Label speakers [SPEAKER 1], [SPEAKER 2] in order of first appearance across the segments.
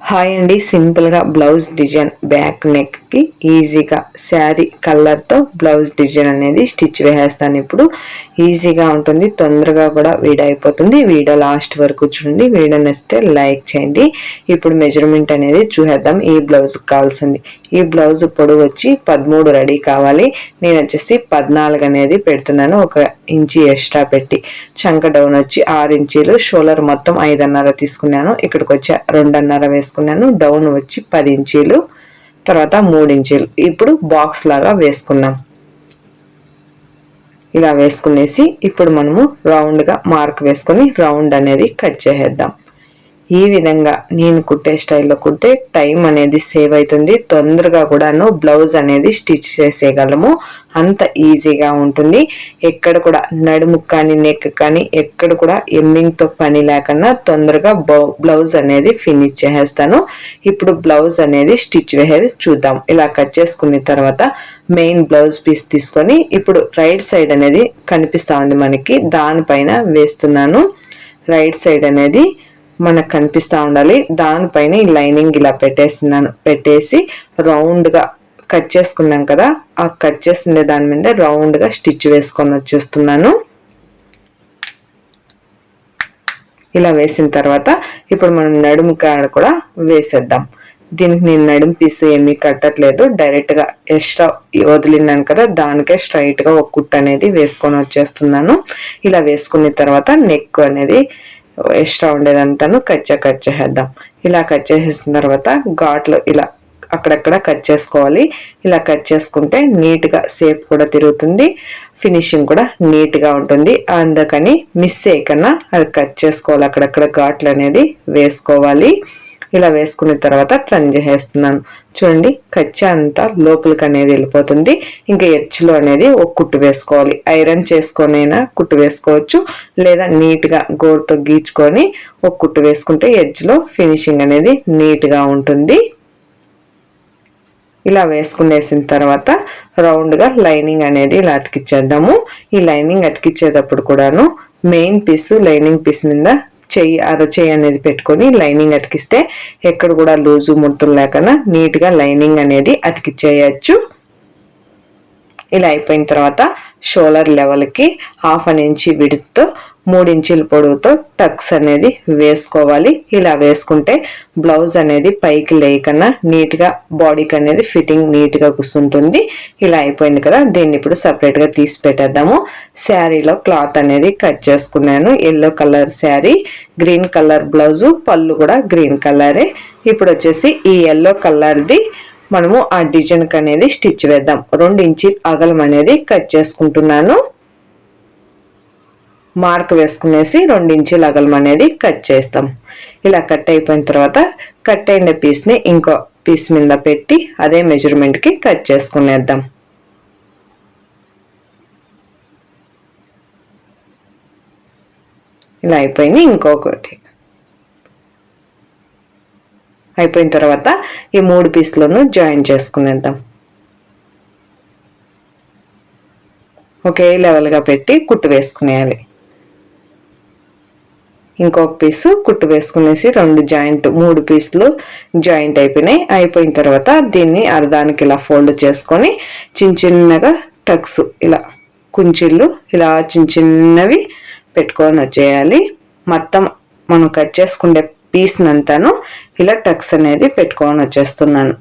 [SPEAKER 1] Hi అండి సింపుల్గా blouse design back నెక్కి ఈజీగా శారీ కలర్తో బ్లౌజ్ డిజైన్ అనేది స్టిచ్ వేసేస్తాను ఇప్పుడు. ఈజీగా ఉంటుంది తొందరగా కూడా వీడియో అయిపోతుంది వీడియో లాస్ట్ వరకు చూడండి. వీడియో నచ్చితే లైక్ చేయండి. ఇప్పుడు మెజర్మెంట్ అనేది చూసేద్దాం. ఈ బ్లౌజ్కి కావాల్సింది. ఈ బ్లౌజ్ పొడవు వచ్చి పదమూడు రెడీ కావాలి. నేను వచ్చేసి పద్నాలుగు అనేది పెడుతున్నాను. ఒక ఇంచి ఎక్స్ట్రా పెట్టి చంక డౌన్ వచ్చి ఆరు ఇంచీలు. షోలర్ మొత్తం ఐదున్నర తీసుకున్నాను. ఇక్కడికి వచ్చి రెండున్నర వేసుకున్నాను. డౌన్ వచ్చి పది ఇంచీలు. తర్వాత మూడు ఇంచీలు. ఇప్పుడు బాక్స్ లాగా వేసుకున్నాం. ఇలా వేసుకునేసి ఇప్పుడు మనము రౌండ్గా మార్క్ వేసుకొని రౌండ్ అనేది కట్ చేసేద్దాం. ఈ విధంగా నేను కుట్టే స్టైల్లో కుట్టే టైం అనేది సేవ్ అవుతుంది. తొందరగా కూడాను బ్లౌజ్ అనేది స్టిచ్ చేసేయగలము. అంత ఈజీగా ఉంటుంది. ఎక్కడ కూడా నడుము కానీ నెక్ కానీ ఎక్కడ కూడా ఎమ్మింగ్తో పని లేకుండా తొందరగా బ్లౌజ్ అనేది ఫినిష్ చేసేస్తాను. ఇప్పుడు బ్లౌజ్ అనేది స్టిచ్ వేసేది చూద్దాం. ఇలా కట్ చేసుకున్న తర్వాత మెయిన్ బ్లౌజ్ పీస్ తీసుకొని ఇప్పుడు రైట్ సైడ్ అనేది కనిపిస్తూ ఉంది మనకి. దానిపైన వేస్తున్నాను. రైట్ సైడ్ అనేది మనకు కనిపిస్తూ ఉండాలి. దానిపైన ఈ లైనింగ్ ఇలా పెట్టేసినాను పెట్టేసి రౌండ్గా కట్ చేసుకున్నాం కదా ఆ కట్ చేసిన దాని మీద రౌండ్గా స్టిచ్ వేసుకొని వచ్చేస్తున్నాను. ఇలా వేసిన తర్వాత ఇప్పుడు మనం నడుము కాడ కూడా వేసేద్దాం. దీనికి నేను నడుము పీస్ ఏమీ కట్టట్లేదు. డైరెక్ట్గా ఎక్స్ట్రా వదిలినాను కదా దానికే స్ట్రైట్గా ఒక కుట్ అనేది వేసుకొని వచ్చేస్తున్నాను. ఇలా వేసుకున్న తర్వాత నెక్ అనేది ఎక్స్ట్రా ఉండేదంతాను కచ్చా కట్ చేసేద్దాం. ఇలా కట్ చేసేసిన తర్వాత ఘాట్లు ఇలా అక్కడక్కడ కట్ చేసుకోవాలి. ఇలా కట్ చేసుకుంటే నీట్గా సేప్ కూడా తిరుగుతుంది. ఫినిషింగ్ కూడా నీట్గా ఉంటుంది. అందుకని మిస్ చేయకన్నా అది కట్ చేసుకోవాలి. అక్కడక్కడ ఘాట్లు అనేది వేసుకోవాలి. ఇలా వేసుకున్న తర్వాత ట్రన్ చేసేస్తున్నాను చూడండి కచ్చ అంతా లోపలికి అనేది వెళ్ళిపోతుంది. ఇంకా ఎడ్జ్లో అనేది ఒక కుట్టు వేసుకోవాలి. ఐరన్ చేసుకొనైనా కుట్టు వేసుకోవచ్చు. లేదా నీట్గా గోరుతో గీచుకొని ఒక కుట్టు వేసుకుంటే ఎడ్జ్లో ఫినిషింగ్ అనేది నీట్గా ఉంటుంది. ఇలా వేసుకునేసిన తర్వాత రౌండ్గా లైనింగ్ అనేది ఇలా అతికిచ్చేద్దాము. ఈ లైనింగ్ అతికిచ్చేటప్పుడు కూడాను మెయిన్ పీస్ లైనింగ్ పీస్ మీద చెయ్యి అరచేయి అనేది పెట్టుకొని లైనింగ్ అతికిస్తే ఎక్కడ కూడా లూజు ముడతలు లేకుండా నీట్గా లైనింగ్ అనేది అతికిచ్చేయచ్చు. ఇలా అయిపోయిన తర్వాత షోలర్ లెవెల్కి హాఫ్ అన్ ఇంచి విడుతో మూడించుల పొడవుతో టక్స్ అనేది వేసుకోవాలి. ఇలా వేసుకుంటే బ్లౌజ్ అనేది పైకి లేకన్నా నీట్గా బాడీకి అనేది ఫిట్టింగ్ నీట్గా కూర్చుంటుంది ఇలా అయిపోయింది కదా దీన్ని ఇప్పుడు సపరేట్గా తీసి పెట్టేద్దాము. శారీలో క్లాత్ అనేది కట్ చేసుకున్నాను. Yellow colour sari green colour blouse పళ్ళు కూడా గ్రీన్ కలరే. ఇప్పుడు వచ్చేసి ఈ ఎల్లో కలర్ది మనము ఆ డిజైన్కి అనేది స్టిచ్ వేద్దాం. రెండు ఇంచి అగలం అనేది కట్ చేసుకుంటున్నాను. మార్క్ వేసుకునేసి ఇంచుల అగలం అనేది కట్ చేస్తాం. ఇలా కట్ అయిపోయిన తర్వాత కట్ అయిన పీస్ని ఇంకో పీస్ మీద పెట్టి అదే మెజర్మెంట్కి కట్ చేసుకునేద్దాం. ఇలా అయిపోయింది ఇంకొకటి. అయిపోయిన తర్వాత ఈ మూడు పీస్లను జాయిన్ చేసుకునేద్దాం. ఒకే లెవెల్గా పెట్టి కుట్టు వేసుకునేయాలి. ఇంకొక పీసు కుట్టు వేసుకునేసి రెండు జాయింట్ మూడు పీసులు జాయింట్ అయిపోయినాయి. అయిపోయిన తర్వాత దీన్ని అర్ధానికి ఇలా ఫోల్డ్ చేసుకొని చిన్న చిన్నగా టక్స్ ఇలా కుంచిళ్ళు ఇలా చిన్న చిన్నవి పెట్టుకొని వచ్చేయాలి. మొత్తం మనం కట్ చేసుకునే పీస్నంతాను ఇలా టక్స్ అనేది పెట్టుకొని వచ్చేస్తున్నాను.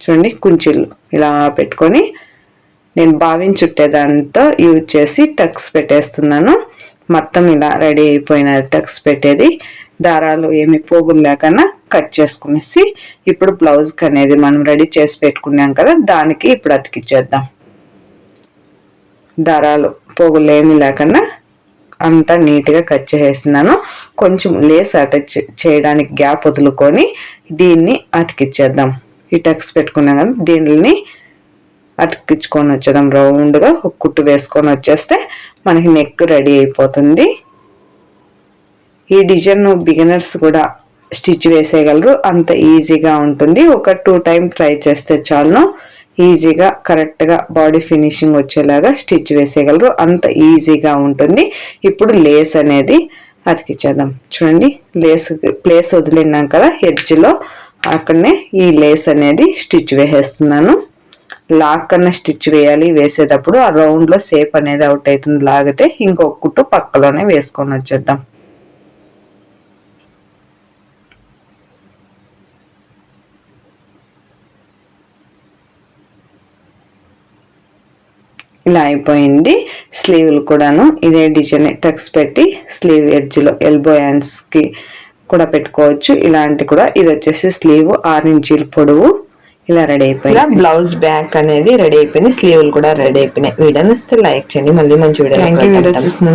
[SPEAKER 1] చూడండి కుంచిళ్ళు ఇలా పెట్టుకొని నేను బావిని చుట్టేదాంతో యూజ్ చేసి టక్స్ పెట్టేస్తున్నాను. మొత్తం ఇలా రెడీ అయిపోయిన టక్స్ పెట్టేది. దారాలు ఏమి పోగులు లేకుండా కట్ చేసుకునేసి ఇప్పుడు బ్లౌజ్కి అనేది మనం రెడీ చేసి పెట్టుకున్నాం కదా దానికి ఇప్పుడు అతికిచ్చేద్దాం. దారాలు పోగులు ఏమి లేకుండా అంతా నీట్గా కట్ చేసేస్తున్నాను. కొంచెం లేస్ అటాచ్ చేయడానికి గ్యాప్ వదులుకొని దీన్ని అతికిచ్చేద్దాం. ఈ టక్స్ పెట్టుకున్నాం కదా దీనిని అతికించుకొని వచ్చేద్దాం. రౌండ్గా ఒక కుట్టు వేసుకొని వచ్చేస్తే మనకి నెక్ రెడీ అయిపోతుంది. ఈ డిజైన్ బిగినర్స్ కూడా స్టిచ్ వేసేయగలరు. అంత ఈజీగా ఉంటుంది. ఒక టూ టైం ట్రై చేస్తే చాలును. ఈజీగా కరెక్ట్గా బాడీ ఫినిషింగ్ వచ్చేలాగా స్టిచ్ వేసేయగలరు. అంత ఈజీగా ఉంటుంది. ఇప్పుడు లేస్ అనేది అతికిచ్చేద్దాం. చూడండి లేస్ ప్లేస్ వదిలినాం కదా ఎడ్జ్లో. అక్కడనే ఈ లేస్ అనేది స్టిచ్ వేసేస్తున్నాను. లాక్ కన్నా స్టిచ్ వేయాలి. వేసేటప్పుడు ఆ రౌండ్లో సేప్ అనేది అవుట్ అవుతుంది. లాగితే ఇంకొక కుట్టు పక్కలోనే వేసుకొని వచ్చేద్దాం. ఇలా అయిపోయింది. స్లీవ్లు కూడాను ఇదే డిజైన్ టక్స్ పెట్టి స్లీవ్ ఎడ్జ్లో ఎల్బో హ్యాండ్స్కి కూడా పెట్టుకోవచ్చు. ఇలాంటి కూడా ఇది వచ్చేసి స్లీవ్ ఆరు ఇంచీల పొడవు. ఇలా రెడీ అయిపోయింది బ్లౌజ్ బ్యాక్ అనేది రెడీ అయిపోయింది. స్లీవ్లు కూడా రెడీ అయిపోయినాయి. వీడియో లైక్ చేయండి. మళ్ళీ మంచి వీడియో చూస్తున్నాను